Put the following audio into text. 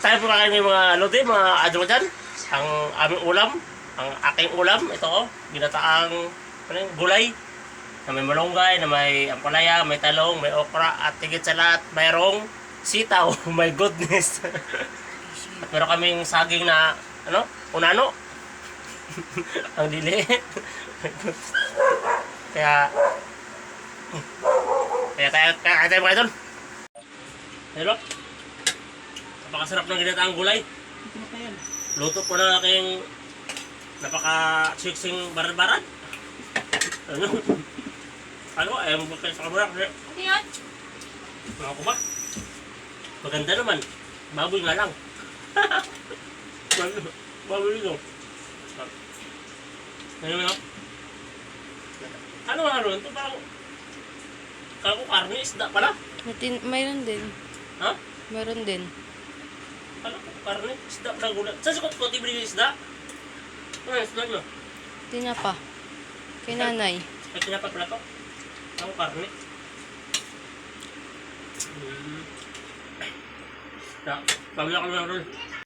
tayo po kayo ng mga ano din, mga ano dyan. Ang aming ulam, ang aking ulam, ito oh, ginataang ano, gulay. Na may malunggay, na may ampalaya, may talong, may okra, at tigit sa lahat, mayroong sitaw. Oh my goodness. at meron kaming saging na, ano, unano. ang dili. kaya, kaya tayo, kaya, kaya tayo mga idol. Hello? Napakasarap ng ginataang gulay. Luto po ng aking napaka-siksing barbaran. Ano? Ano? Ayaw mo ba kayo sa kamera? Kasi, Ano yun? mga ko ba? Maganda naman. Baboy nga lang. Baboy- Baboy ito. Ano mo? Ano ano? Ito parang... Kala ko karne, isda pala. Mayroon din. Ha? Mayroon din. Ko karne, isda pala gula. Saan si Kot binili isda? Ano, isda nyo? Tinapa. Kay nanay. Ay, tinapa pala to. Ako karne. Hmm. Na, sabi ako lang ron.